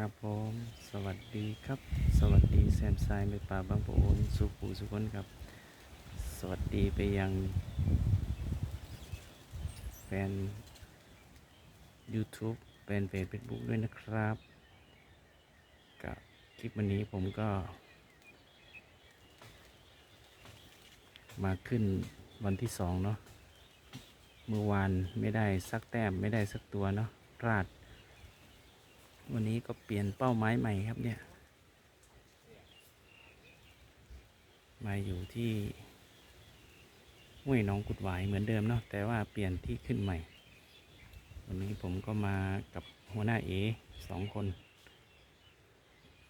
ครับผมสวัสดีครับ สวัสดีแซมไซไม่ป่าบางปะโอนสุขูสุขคนครับ สวัสดีไปยัง แฟน YouTube แฟนเพจ Facebook ด้วยนะครับกับคลิปวันนี้ผมก็ มาขึ้นวันที่สองเนาะเมื่อวานไม่ได้สักแต้มไม่ได้สักตัวเนาะพลาด วันนี้ก็เปลี่ยนเป้าหมายใหม่ครับเนี่ย มาอยู่ที่ห้วยหนองกุดหวายเหมือนเดิมเนาะแต่ว่าเปลี่ยนที่ขึ้นใหม่ วันนี้ผมก็มากับหัวหน้าเอสองคน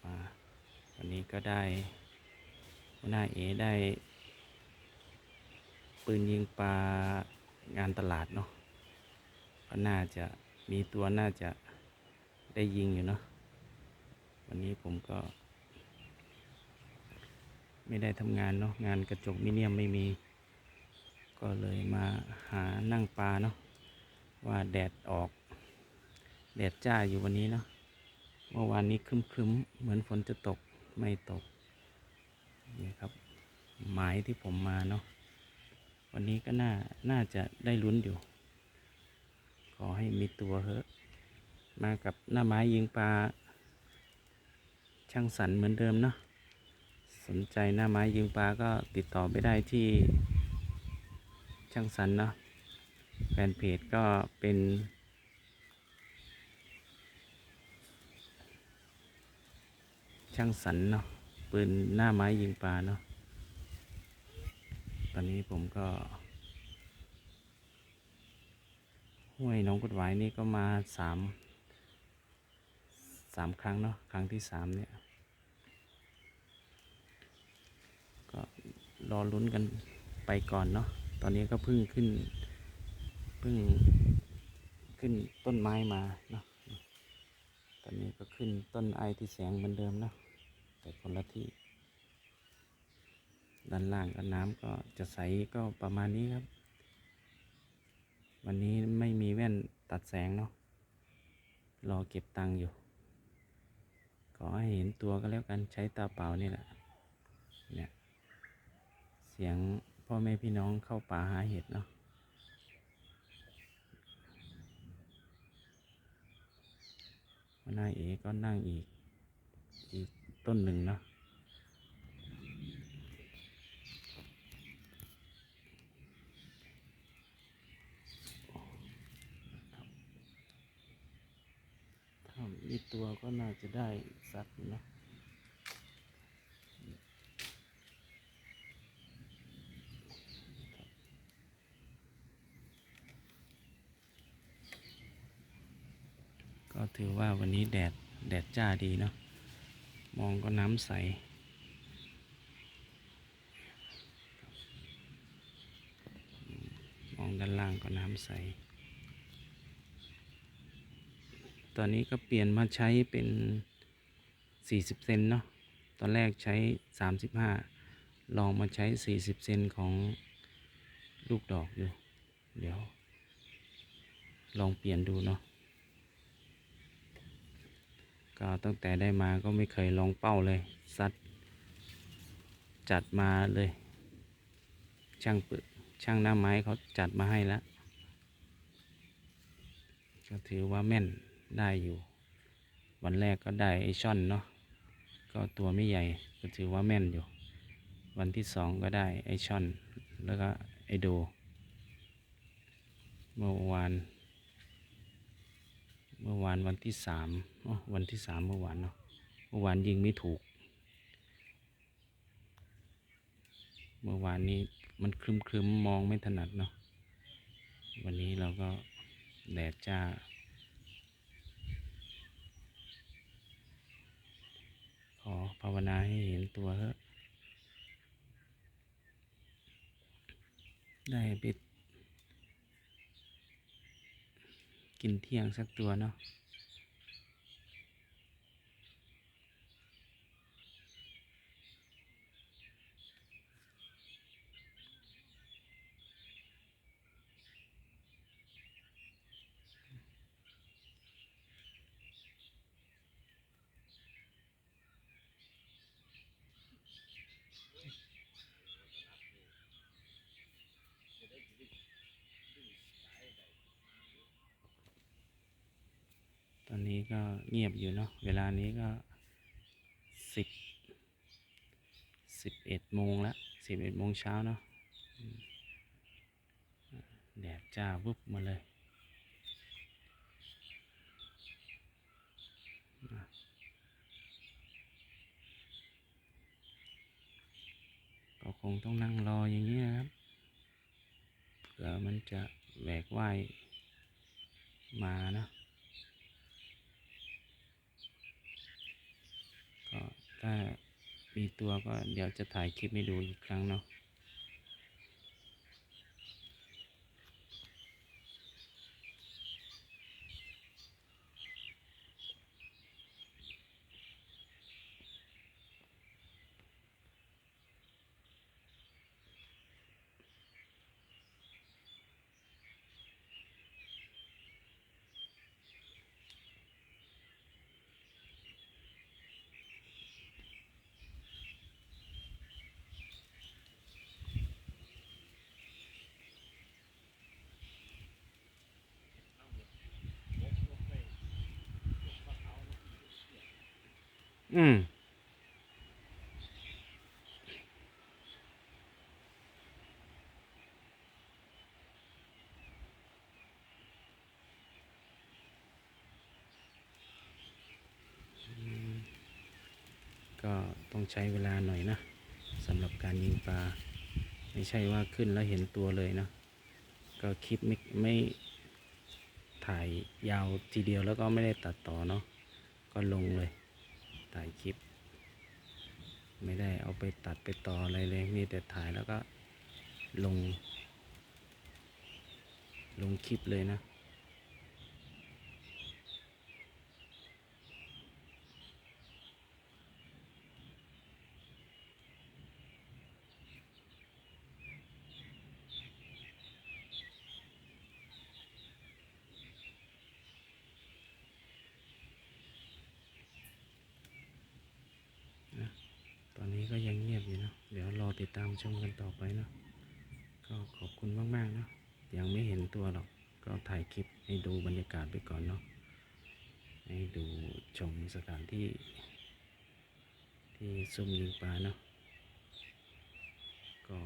มาวันนี้ก็ได้หัวหน้าเอได้ ปืนยิงปลางานตลาดเนาะก็น่าจะมีตัวน่าจะ ได้ยิงอยู่เนาะวันนี้ผมก็ ไม่ได้ทำงานเนาะงานกระจกมิเนียมไม่มี ก็เลยมาหานั่งปลาเนาะว่าแดดออก แดดจ้าอยู่วันนี้เนาะเมื่อวานนี้คึมๆเหมือนฝนจะตกไม่ตกนี่ครับหมายที่ผมมาเนาะวันนี้ก็น่าน่าจะได้ลุ้นอยู่ ขอให้มีตัวเถอะ มากับหน้าไม้ยิงปลาช่างสันเหมือนเดิมเนาะสนใจหน้าไม้ยิงปลาก็ติดต่อไปได้ที่ช่างสันเนาะแฟนเพจก็เป็น ช่างสันเนาะปืนหน้าไม้ยิงปลาเนาะตอนนี้ผมก็ห้วยน้องกุดหวายนี่ก็มาสาม สามครั้งเนาะครั้งที่สามเนี่ย ก็รอลุ้นกันไปก่อนเนาะตอนนี้ก็เพิ่งขึ้นเพิ่งขึ้นต้นไม้มาเนาะตอนนี้ก็ขึ้นต้นไอที่แสงเหมือนเดิมเนาะแต่คนละที่ ด้านล่างก็น้ำก็จะใสก็ประมาณนี้ครับ วันนี้ไม่มีแว่นตัดแสงเนาะรอเก็บตังค์อยู่ ขอให้เห็นตัวก็แล้วกันใช้ตาเปล่านี่แหละ เนี่ย เสียงพ่อแม่พี่น้องเข้าป่าหาเห็ดเนาะหน้าเอก็นั่งอีก อีกต้นหนึ่งเนาะ ถ้ามีตัวก็น่าจะได้สัตว์นะก็ถือว่าวันนี้แดด แดดจ้าดีเนาะ มองก็น้ำใสมองด้านล่างก็น้ำใส ตอนนี้ก็เปลี่ยนมาใช้เป็น 40 เซนเนาะ ตอนแรกใช้ 35 ลองมาใช้ 40 เซนของลูกดอกอยู่ เดี๋ยว ลองเปลี่ยนดูเนาะ ก็ตั้งแต่ได้มาก็ไม่เคยลองเป้าเลย ซัด จัดมาเลย ช่างปึกช่างหน้าไม้เขาจัดมาให้แล้วก็ถือว่าแม่น ได้อยู่ วันแรกก็ได้ไอช่อนเนาะก็ตัวไม่ใหญ่ก็ถือว่าแม่นอยู่ วันที่สองก็ได้ไอช่อน แล้วก็ไอโด เมื่อวาน เมื่อวานวันที่สามอ๋อวันที่สามเมื่อวานเนาะเมื่อวานยิงไม่ถูก เมื่อวานนี้มันครึมครึมมองไม่ถนัดเนาะวันนี้เราก็แดดจ้า ขอ ภาวนาให้เห็นตัวเถอะได้ไปกินเที่ยงสักตัวเนาะ ก็เงียบอยู่เนาะ เวลานี้ก็สิบสิบเอ็ดโมงละสิบเอ็ดโมงเช้าเนาะแดดจ้าวุบมาเลย ก็คงต้องนั่งรออย่างนี้ยครับ เผื่อมันจะแหวกว่ายมานะ ก็ ถ้ามีตัวก็เดี๋ยวจะถ่ายคลิปให้ดูอีกครั้งเนาะ อืมก็ต้องใช้เวลาหน่อยนะสำหรับการยิงปลา ไม่ใช่ว่าขึ้นแล้วเห็นตัวเลยนะ ก็คลิปไม่ไม่ถ่ายยาวทีเดียวแล้วก็ไม่ได้ตัดต่อเนาะก็ลงเลย ถ่ายคลิป ไม่ได้เอาไปตัดไปต่ออะไรเลยมีแต่ถ่ายแล้วก็ลง ลงคลิปเลยนะ ตอนนี้ก็ยังเงียบอยู่เนอะเดี๋ยวรอ ติดตามชมกันต่อไปเนอะก็ขอบคุณมากๆเนอะยังไม่เห็นตัวหรอกก็ถ่ายคลิปให้ดูบรรยากาศไปก่อนเนาะให้ดูชมสถานที่ ที่ซุ่มยิงปลาเนาะก็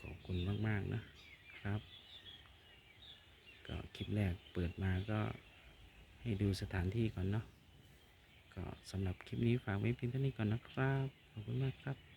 ขอบคุณมากๆนะครับ ก็คลิปแรกเปิดมาก็ให้ดูสถานที่ก่อนเนาะก็สำหรับคลิปนี้ฝากไว้เพียงเท่านี้ก่อนนะครับ ขอบคุณมากครับ